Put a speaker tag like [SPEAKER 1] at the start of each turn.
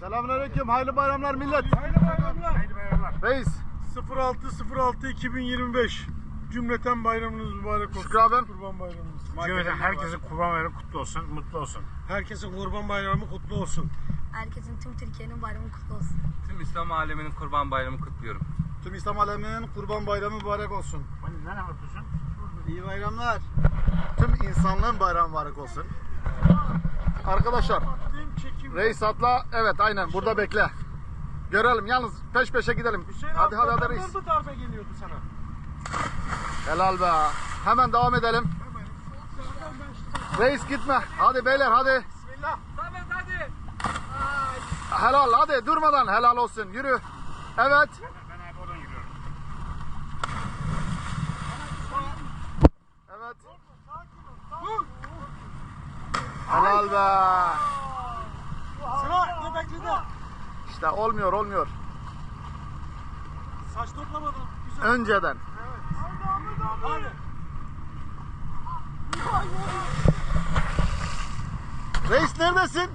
[SPEAKER 1] Selamünaleyküm. Hayırlı bayramlar millet.
[SPEAKER 2] Hayırlı bayramlar.
[SPEAKER 3] Haydi bayramlar.
[SPEAKER 1] Reis.
[SPEAKER 2] 06.06.2025 Cümleten bayramınız mübarek olsun.
[SPEAKER 1] Şükrü abim.
[SPEAKER 2] Kurban bayramınız.
[SPEAKER 3] Cümleten herkesin kurban bayramı kutlu olsun, mutlu olsun.
[SPEAKER 2] Herkesin kurban bayramı kutlu olsun.
[SPEAKER 4] Herkesin tüm Türkiye'nin bayramı kutlu olsun.
[SPEAKER 5] Tüm İslam aleminin kurban bayramı kutluyorum.
[SPEAKER 1] Tüm İslam aleminin kurban bayramı mübarek olsun.
[SPEAKER 3] Hani nereye bakıyorsun?
[SPEAKER 1] İyi bayramlar. Tüm insanlığın bayramı mübarek olsun. Arkadaşlar. Reis atla. Evet aynen burada bekle. Görelim yalnız peş peşe gidelim.
[SPEAKER 2] Hüseyin
[SPEAKER 1] Hadi hadi hadi reis.
[SPEAKER 2] bu darbe geliyordu sana?
[SPEAKER 1] Helal be. Hemen devam edelim. Reis gitme. Hadi beyler hadi.
[SPEAKER 2] Bismillah.
[SPEAKER 5] Samet hadi.
[SPEAKER 1] Helal hadi durmadan helal olsun. Yürü. Evet.
[SPEAKER 3] Ben abi oradan yürüyorum.
[SPEAKER 1] Evet. Helal be. İşte olmuyor olmuyor.
[SPEAKER 2] Saç toplamadan. Güzel.
[SPEAKER 1] Önceden.
[SPEAKER 2] Hadi.
[SPEAKER 1] Reis neredesin?